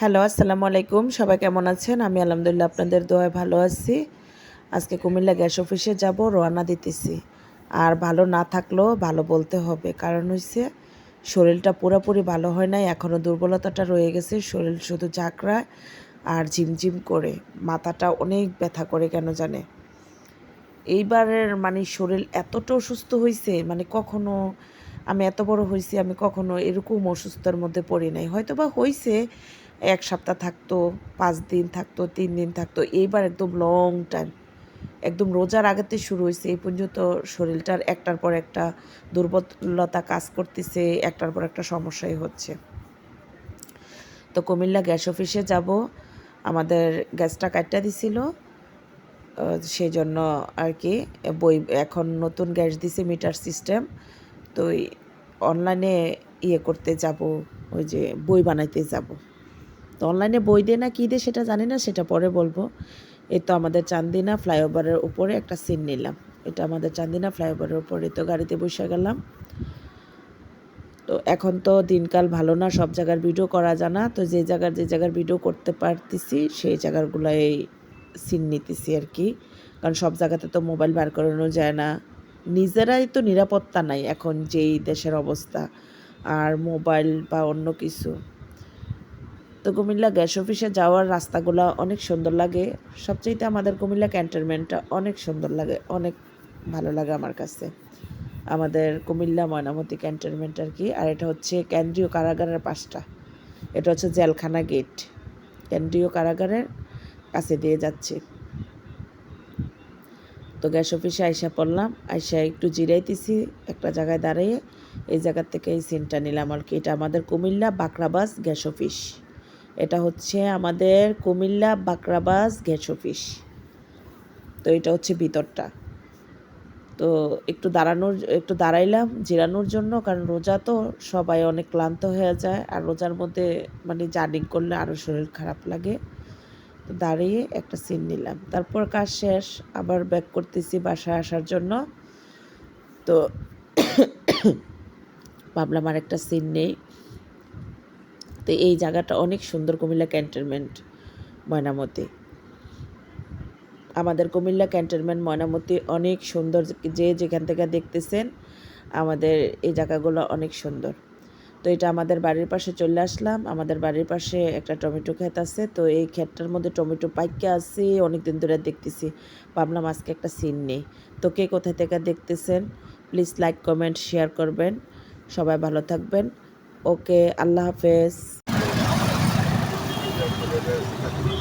Hello আসসালামু আলাইকুম। সবাই কেমন আছেন? আমি আলহামদুলিল্লাহ আপনাদের দোয়ায় ভালো আছি। আজকে কুমিল্লা গ্যাস অফিসে যাব, রওনা দিতেছি। আর ভালো না থাকলেও ভালো বলতে হবে। কারণ হচ্ছে শরীরটা পুরোপুরি ভালো হয় নাই এখনও দুর্বলতাটা রয়ে গেছে। শরীর শুধু ঝাঁকড়ায় আর ঝিমঝিম করে, মাথাটা অনেক ব্যথা করে, কেন জানে? এইবারের মানে শরীর এতটা অসুস্থ হয়েছে মানে কখনো আমি এত বড় হয়েছি আমি কখনো এরকম অসুস্থতার মধ্যে পড়ি নাই। হয়তো বা হয়েছে এক সপ্তাহ থাকতো, পাঁচ দিন থাকতো, তিন দিন থাকতো, এইবার একদম লং টাইম একদম রোজার আগেতে শুরু হয়েছে এই পর্যন্ত শরীরটার একটার পর একটা দুর্বলতা কাজ করতেছে, একটার পর একটা সমস্যাই হচ্ছে। তো কুমিল্লা গ্যাস অফিসে যাব, আমাদের গ্যাসটা কাটটা দিছিল সেই জন্য আর কি, বই, এখন নতুন গ্যাস দিছে মিটার সিস্টেম, তো অনলাইনে ইয়ে করতে যাব, ওই যে বই বানাইতে যাব। তো অনলাইনে বই দিয়ে না কী দিয়ে সেটা জানি না, সেটা পরে বলব। এই তো আমাদের চান্দিনা ফ্লাইওভারের উপরে একটা সিন নিলাম। এটা আমাদের চান্দিনা ফ্লাইওভারের উপরে তো গাড়িতে বসে গেলাম। তো এখন তো দিনকাল ভালো না, সব জায়গার ভিডিও করা জানা। তো যে জায়গার যে জায়গার ভিডিও করতে পারতেছি, সেই জায়গাগুলোয় সিন নিতেছি আর কি। কারণ সব জায়গাতে তো মোবাইল বার করানো যায় না। নিজেরাই তো নিরাপত্তা নাই এখন যেই দেশের অবস্থা। আর মোবাইল বা অন্য কিছু। তো কুমিল্লা গ্যাস অফিসে যাওয়ার রাস্তাগুলো অনেক সুন্দর লাগে। সবচেয়ে আমাদের কুমিল্লা ক্যান্টনমেন্টটা অনেক সুন্দর লাগে, অনেক ভালো লাগে আমার কাছে। আমাদের কুমিল্লা ময়নামতি ক্যান্টনমেন্ট আর কি আর এটা হচ্ছে কেন্দ্রীয় কারাগারের পাশটা। এটা হচ্ছে জেলখানা গেট, কেন্দ্রীয় কারাগারের কাছে দিয়ে যাচ্ছে। তো গ্যাস অফিসে আইসা পড়লাম, আইসা একটু জিরাইতেছি, একটা জায়গায় দাঁড়িয়ে এই জায়গার থেকে এই সিনটা নিলাম আর কি এটা আমাদের কুমিল্লা বাকরাবাস গ্যাস অফিস। এটা হচ্ছে আমাদের কুমিল্লা বাকরাবাস গ্যাস অফিস তো এটা হচ্ছে ভিতরটা। তো একটু দাঁড়ানোর, একটু দাঁড়াইলাম, জিরানোর জন্য, কারণ রোজা তো সবাই অনেক ক্লান্ত হয়ে যায়, আর রোজার মধ্যে মানে জার্নিং করলে আরও শরীর খারাপ লাগে। তো দাঁড়িয়ে একটা সিন নিলাম। তারপর কাজ শেষ, আবার ব্যাক করতেছি বাসায় আসার জন্য। তো ভাবলাম আর একটা সিন নেই। তো এই জায়গাটা অনেক সুন্দর কুমিল্লা ক্যান্টনমেন্ট ময়নামতি। আমাদের কুমিল্লা ক্যান্টনমেন্ট ময়নামতি অনেক সুন্দর, যে যেখান থেকে দেখতেছেন, আমাদের এই জায়গাগুলো অনেক সুন্দর। তো এটা আমাদের বাড়ির পাশে চলে আসলাম, আমাদের বাড়ির পাশে একটা টমেটো ক্ষেত আছে, তো এই ক্ষেতটার মধ্যে টমেটো পাইকে আছে অনেক দিন ধরে দেখতেছি। ভাবলাম আজকে একটা সিন নেই। তো কে কোথায় থেকে দেখতেছেন প্লিজ লাইক কমেন্ট শেয়ার করবেন। সবাই ভালো থাকবেন। ওকে, আল্লাহ হাফেজ। Thank you.